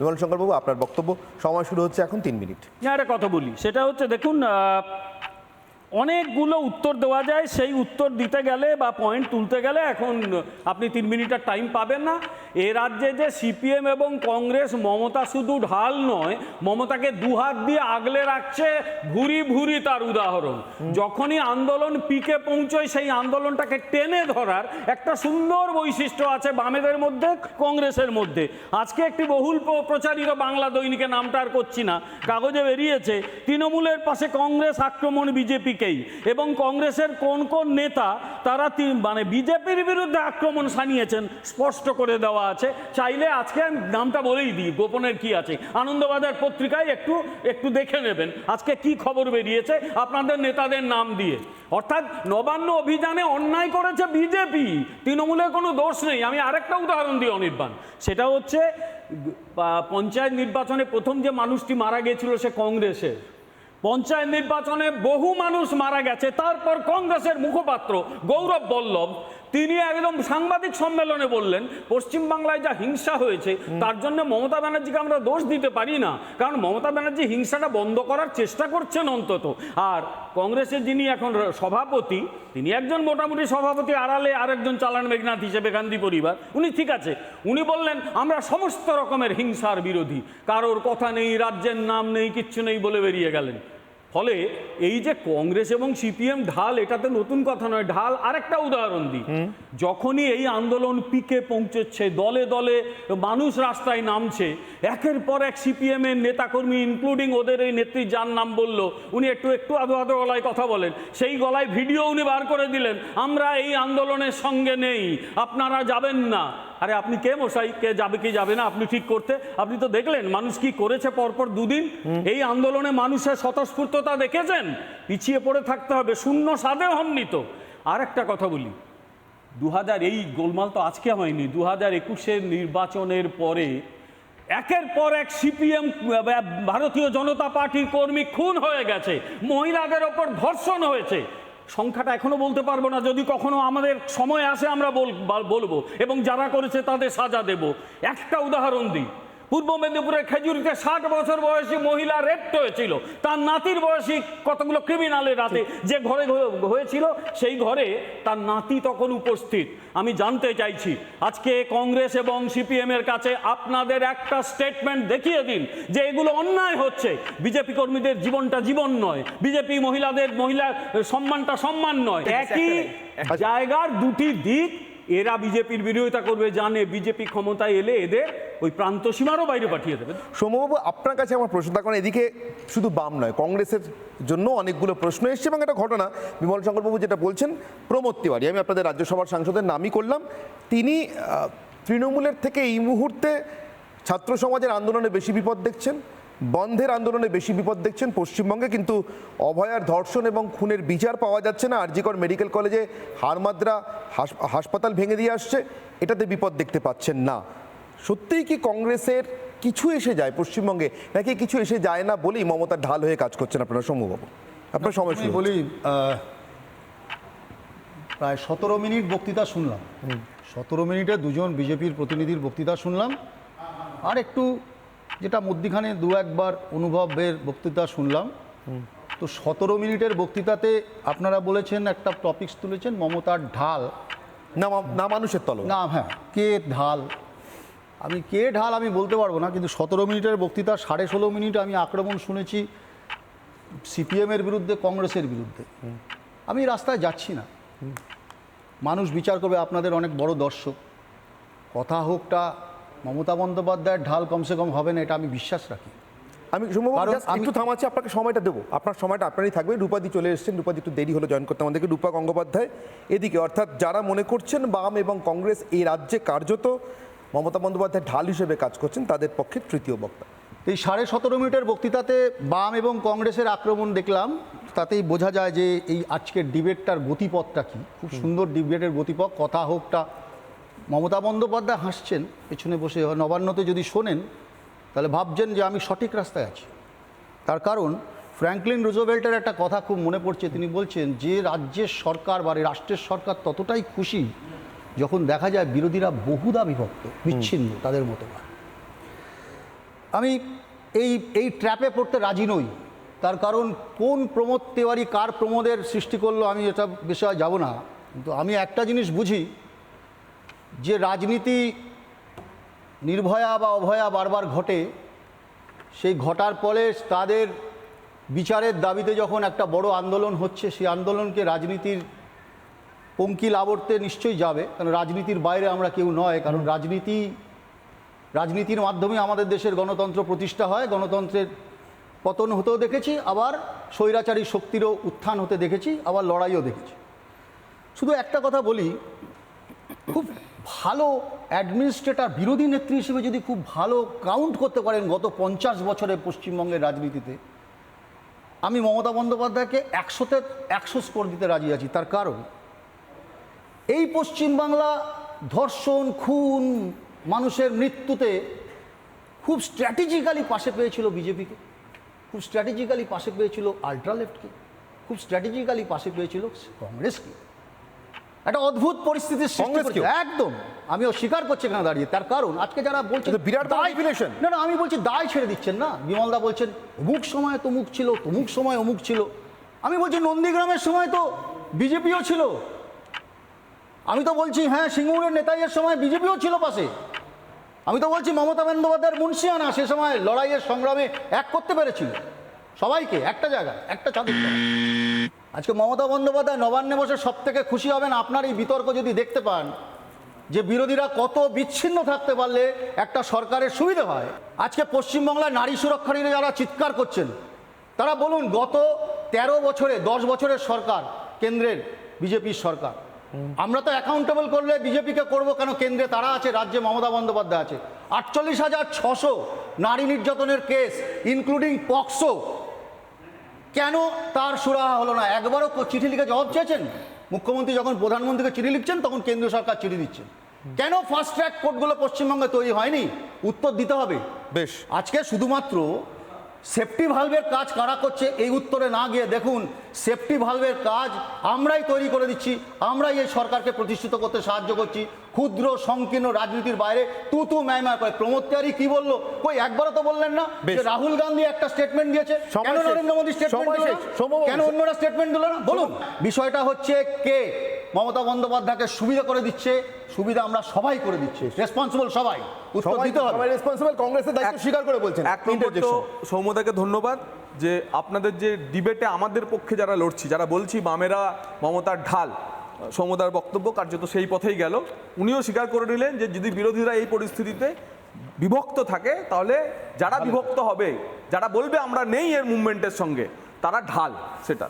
বিমল শঙ্করবাবু, আপনার বক্তব্য, সময় শুরু হচ্ছে এখন তিন মিনিট। হ্যাঁ একটা কথা বলি। সেটা হচ্ছে, দেখুন অনেকগুলো উত্তর দেওয়া যায় সেই উত্তর দিতে গেলে বা পয়েন্ট তুলতে গেলে এখন আপনি তিন মিনিটের টাইম পাবেন না। এ রাজ্যে যে সিপিএম এবং কংগ্রেস মমতা শুধু ঢাল নয় মমতাকে দুহাত দিয়ে আগলে রাখছে ভুরি ভুরি তার উদাহরণ। যখনই আন্দোলন পিকে পৌঁছয় সেই আন্দোলনটাকে টেনে ধরার একটা সুন্দর বৈশিষ্ট্য আছে বামেদের মধ্যে কংগ্রেসের মধ্যে। আজকে একটি বহুল প্র- প্রচারিত বাংলা দৈনিকে নামটা আর করছি না। কাগজে বেরিয়েছে তৃণমূলের পাশে কংগ্রেস আক্রমণ বিজেপিকেই এবং কংগ্রেসের কোন কোন নেতা, তারা মানে বিজেপির বিরুদ্ধে আক্রমণ সানিয়েছেন স্পষ্ট করে দেওয়া আছে। চাইলে আজকে নামটা বলেই দিই, গোপনের কি আছে। আনন্দবাজার পত্রিকায় একটু একটু দেখে নেবেন, আজকে কি খবর বেরিয়েছে, আপনাদের নেতাদের নাম দিয়ে। অর্থাৎ নবান্ন অভিযানে অন্যায় করেছে বিজেপি, তৃণমূলের কোনো দোষ নেই। আমি আরেকটা উদাহরণ দিই, অনির্বাণ। সেটা হচ্ছে পঞ্চায়েত নির্বাচনে প্রথম যে মানুষটি মারা গিয়েছিল, সে কংগ্রেসের। পঞ্চায়েত নির্বাচনে বহু মানুষ মারা গেছে তারপর কংগ্রেসের মুখপাত্র গৌরব বল্লভ তিনি একদম সাংবাদিক সম্মেলনে বললেন পশ্চিমবাংলায় যা হিংসা হয়েছে তার জন্য মমতা ব্যানার্জিকে আমরা দোষ দিতে পারি না। কারণ মমতা ব্যানার্জি হিংসাটা বন্ধ করার চেষ্টা করছেন অন্তত। আর কংগ্রেসের যিনি এখন সভাপতি তিনি একজন মোটামুটি সভাপতি আড়ালে আরেকজন চালান মেঘনাথ হিসেবে গান্ধী পরিবার। উনি ঠিক আছে উনি বললেন আমরা সমস্ত রকমের হিংসার বিরোধী। কারোর কথা নেই রাজ্যের নাম নেই কিচ্ছু নেই বলে বেরিয়ে গেলেন। ফলে এই যে কংগ্রেস এবং সিপিএম ঢাল এটাতে নতুন কথা নয় ঢাল আরেকটা উদাহরণ দিই। যখনই এই আন্দোলন পিকে পৌঁছচ্ছে দলে দলে মানুষ রাস্তায় নামছে একের পর এক সিপিএম এর নেতাকর্মী ইনক্লুডিং ওদের এই নেত্রী যার নাম বলল উনি একটু একটু আদো আদো গলায় কথা বলেন। সেই গলায় ভিডিও উনি বার করে দিলেন আমরা এই আন্দোলনের সঙ্গে নেই আপনারা যাবেন না। আরে আপনি কে মশাই? কে যাবে কি যাবে না? আপনি ঠিক করতে। আপনি তো দেখলেন মানুষ কি করেছে পরপর দুদিন? এই আন্দোলনে মানুষের স্বতঃস্ফূর্ততা দেখেছেন? পিছিয়ে পড়ে থাকতে হবে শূন্য সাদে হননি তো। আর একটা কথা বলি। দু হাজার এই গোলমাল তো আজকে হয়নি দু হাজার একুশের নির্বাচনের পরে একের পর এক সিপিএম ভারতীয় জনতা পার্টির কর্মী খুন হয়ে গেছে। মহিলাদের ওপর ধর্ষণ হয়েছে। সংখ্যাটা এখনও বলতে পারব না, যদি কখনো আমাদের সময় আসে আমরা বল- বল- বলব এবং যারা করেছে তাদের সাজা দেব। একটা উদাহরণ দিই। পূর্ব মেদিনীপুরের খেজুরিতে ষাট বছর বয়সী মহিলা রেপ হয়েছিল তার নাতির বয়সী কতগুলো ক্রিমিনালের রাতে যে ঘরে হয়েছিল সেই ঘরে তার নাতি তখন উপস্থিত। আমি জানতে চাইছি আজকে কংগ্রেস এবং সিপিএম এর কাছে আপনাদের একটা স্টেটমেন্ট দেখিয়ে দিন যে এগুলো অন্যায় হচ্ছে। বিজেপি কর্মীদের জীবনটা জীবন নয় বিজেপি মহিলাদের মহিলা সম্মানটা সম্মান নয়। একই জায়গার দুটি দিক এরা বিজেপির বিরোধিতা করবে, জানে বিজেপি ক্ষমতায় এলে এদের ওই প্রান্ত সীমারও বাইরে পাঠিয়ে দেবে। সৌম্যবাবু আপনার কাছে আমার প্রশ্ন কারণ এদিকে শুধু বাম নয়, কংগ্রেসের জন্য অনেকগুলো প্রশ্ন এসছে এবং একটা ঘটনা, বিমল শঙ্করবাবু যেটা বলছেন প্রমোদ তিওয়ারি আমি আপনাদের রাজ্যসভার সাংসদের নামই করলাম, তিনি তৃণমূলের থেকে এই মুহূর্তে ছাত্র সমাজের আন্দোলনে বেশি বিপদ দেখছেন বন্ধের আন্দোলনে বেশি বিপদ দেখছেন পশ্চিমবঙ্গে কিন্তু অভয়ার ধর্ষণ এবং খুনের বিচার পাওয়া যাচ্ছে না। আরজিকর মেডিকেল কলেজে হারমাদ্রা হাস- হাসপাতাল ভেঙে দিয়ে আসছে এটাতে বিপদ দেখতে পাচ্ছেন না। সত্যিই কি কংগ্রেসের কিছু এসে যায় পশ্চিমবঙ্গে নাকি কিছু এসে যায় না বলেই মমতার ঢাল হয়ে কাজ করছেন আপনারা? সম্ভবত আপনার সময় বলি প্রায় সতেরো মিনিট বক্তৃতা শুনলাম। সতেরো মিনিটে দুজন বিজেপির প্রতিনিধির বক্তৃতা শুনলাম। আর একটু যেটা মধ্যিখানে দু একবার অনুভবের বক্তৃতা শুনলাম। তো সতেরো মিনিটের বক্তৃতাতে আপনারা বলেছেন একটা টপিকস তুলেছেন মমতার ঢাল। না না মানুষের তল না হ্যাঁ কে ঢাল? আমি কে ঢাল আমি বলতে পারব না কিন্তু সতেরো মিনিটের বক্তৃতা সাড়ে ষোলো মিনিট আমি আক্রমণ শুনেছি সিপিএমের বিরুদ্ধে কংগ্রেসের বিরুদ্ধে। আমি রাস্তায় যাচ্ছি না। মানুষ বিচার করবে আপনাদের অনেক বড় দর্শক। কথা হোকটা মমতা বন্দ্যোপাধ্যায়ের ঢাল কমসে কম হবে না এটা আমি বিশ্বাস রাখি। আমি একটু থামাচ্ছি আপনাকে সময়টা দেবো। আপনার সময়টা আপনারই থাকবে। রূপাদি চলে এসেছেন রূপাদি একটু দেরি হলো জয়েন করতে। আমাদেরকে রূপা গঙ্গোপাধ্যায় এদিকে অর্থাৎ যারা মনে করছেন বাম এবং কংগ্রেস এই রাজ্যে কার্যত মমতা বন্দ্যোপাধ্যায় ঢাল হিসেবে কাজ করছেন তাদের পক্ষে তৃতীয় বক্তা। এই সাড়ে সতেরো মিনিটের বক্তৃতাতে বাম এবং কংগ্রেসের আক্রমণ দেখলাম। তাতেই বোঝা যায় যে এই আজকের ডিবেটটার গতিপথটা কি। খুব সুন্দর ডিবেটের গতিপথ কথা হোকটা মমতা বন্দ্যোপাধ্যায় হাসছেন পেছনে বসে নবান্নতে যদি শোনেন তাহলে ভাবছেন যে আমি সঠিক রাস্তায় আছি। তার কারণ ফ্র্যাঙ্কলিন রুজোভেল্টের একটা কথা খুব মনে পড়ছে। তিনি বলছেন যে রাজ্যের সরকার বা রাষ্ট্রের সরকার ততটাই খুশি যখন দেখা যায় বিরোধীরা বহুদা বিভক্ত বিচ্ছিন্ন তাদের মতো আমি এই এই ট্র্যাপে পড়তে রাজি নই। তার কারণ কোন প্রমোদ তেওয়ারি কার প্রমোদের সৃষ্টি করল আমি এটা বিষয়ে যাব না। কিন্তু আমি একটা জিনিস বুঝি যে রাজনীতি নির্ভয়া বা অভয়া বারবার ঘটে, সেই ঘটার ফলে তাদের বিচারের দাবিতে যখন একটা বড় আন্দোলন হচ্ছে, সেই আন্দোলনকে রাজনীতির পঙ্কিল আবর্তে নিশ্চয়ই যাবে। কারণ রাজনীতির বাইরে আমরা কেউ নয়, কারণ রাজনীতি, রাজনীতির মাধ্যমে আমাদের দেশের গণতন্ত্র প্রতিষ্ঠা হয়। গণতন্ত্রের পতন হতেও দেখেছি, আবার স্বৈরাচারী শক্তিরও উত্থান হতে দেখেছি, আবার লড়াইও দেখেছি। শুধু একটা কথা বলি, খুব ভালো অ্যাডমিনিস্ট্রেটর বিরোধী নেত্রী হিসেবে যদি খুব ভালো কাউন্ট করতে পারেন গত পঞ্চাশ বছরে পশ্চিমবঙ্গের রাজনীতিতে, আমি মমতা বন্দ্যোপাধ্যায়কে একশোতে, একশো স্কোর দিতে রাজি আছি, তার কারণ, এই পশ্চিমবাংলা ধর্ষণ, খুন, মানুষের মৃত্যুতে খুব স্ট্র্যাটেজিক্যালি পাশে পেয়েছিল বিজেপিকে, খুব স্ট্র্যাটেজিক্যালি পাশে পেয়েছিল আল্ট্রা লেফটকে খুব স্ট্র্যাটেজিক্যালি পাশে পেয়েছিল কংগ্রেসকে। একটা অদ্ভুত পরিস্থিতির সৃষ্টি করেছে। একদম। আমি অস্বীকার করছি এখানে দাঁড়িয়ে। তার কারণ আজকে যারা বলছে কিন্তু বিরাট manipulation। না না আমি বলছি দায় ছেড়ে দিচ্ছেন না। বিমলদা বলছেন অমুক সময় তমুক ছিল তমুক সময় অমুক ছিল। আমি বলছি নন্দীগ্রামের সময় তো বিজেপিও ছিল। আমি তো বলছি হ্যাঁ সিঙ্গুরের নেতাইয়ের সময় বিজেপিও ছিল পাশে। আমি তো বলছি মমতা বন্দ্যোপাধ্যায়ের মুন্সিয়ানা সে সময় লড়াইয়ের সংগ্রামে এক করতে পেরেছিল। সবাইকে একটা জায়গায় একটা চাঁদের। আজকে মমতা বন্দ্যোপাধ্যায় নবান্নে বসে সব থেকে খুশি হবেন আপনার এই বিতর্ক যদি দেখতে পান, যে বিরোধীরা কত বিচ্ছিন্ন থাকতে পারলে একটা সরকারের সুবিধা হয়। আজকে পশ্চিমবাংলার নারী সুরক্ষা নিয়ে যারা চিৎকার করছেন, তারা বলুন গত ১৩ বছরে, দশ বছরের সরকার কেন্দ্রের বিজেপির সরকার। আমরা তো অ্যাকাউন্টেবল করলে বিজেপিকে করব কেন? কেন্দ্রে তারা আছে, রাজ্যে মমতা বন্দ্যোপাধ্যায় আছে। আটচল্লিশ হাজার ছশো নারী নির্যাতনের কেস ইনক্লুডিং পক্সো কেন তার সুরাহা হলো না? একবারও চিঠি লিখে জবাব চেয়েছেন? মুখ্যমন্ত্রী যখন প্রধানমন্ত্রীকে চিঠি লিখছেন তখন কেন্দ্র সরকার চিঠি দিচ্ছেন। কেন ফাস্ট ট্র্যাক কোর্টগুলো পশ্চিমবঙ্গে তৈরি হয়নি? উত্তর দিতে হবে। বেশ। আজকে শুধুমাত্র সেফটি ভালভের কাজ কারা করছে এই উত্তরে না গিয়ে দেখুন সেফটি ভালভের কাজ আমরাই তৈরি করে দিচ্ছি আমরাই এই সরকারকে প্রতিষ্ঠিত করতে সাহায্য করছি। ক্ষুদ্র সংকীর্ণ রাজনীতির বাইরে তু তু ম্যায় করে। প্রমোদ তিওয়ারি কি বলল? কই একবারও তো বললেন না। যে রাহুল গান্ধী একটা স্টেটমেন্ট দিয়েছে। কেন নরেন্দ্র মোদী স্টেটমেন্ট কেন। অন্যরা স্টেটমেন্ট দিল না? বলুন। বিষয়টা হচ্ছে কে? মমতা বন্দ্যোপাধ্যায়কে সুবিধা করে দিচ্ছে সুবিধা আমরা সবাই করে দিচ্ছে। রেসপন্সিবল সবাই। উত্তর দিতে হবে। সবাই রেসপন্সিবল কংগ্রেসের দায়িত্ব স্বীকার করে বলছেন। এক। সৌম্যদাকে ধন্যবাদ যে আপনাদের যে ডিবেটে আমাদের পক্ষে যারা লড়ছি যারা বলছি বামেরা মমতার ঢাল সৌম্যদার বক্তব্য কার্যত সেই পথেই গেল। উনিও স্বীকার করে নিলেন যে যদি বিরোধীরা এই পরিস্থিতিতে বিভক্ত থাকে তাহলে যারা বিভক্ত হবে যারা বলবে আমরা নেই এর মুভমেন্টের সঙ্গে তারা ঢাল সেটা